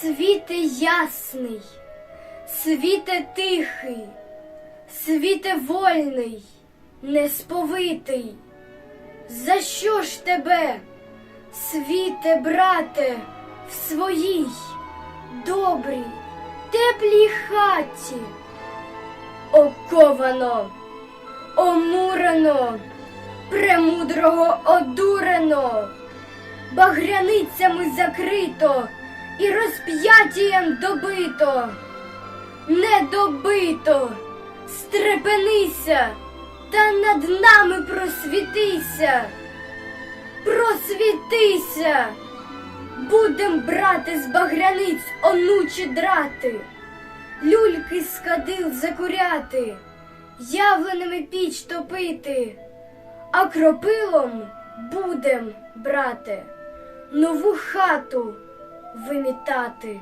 Світе ясний, світе тихий, світе вольний, несповитий. За що ж тебе, світе, брате, в своїй добрій, теплій хаті? Оковано, омурено, премудрого одурено, багряницями закрито і розп'яттям добито, не добито, стрепенися та над нами просвітися, просвітися, будем брати з багряниць онучі драти, люльки з кадил закуряти, явленими піч топити, а кропилом будем, брате, нову хату вимітати.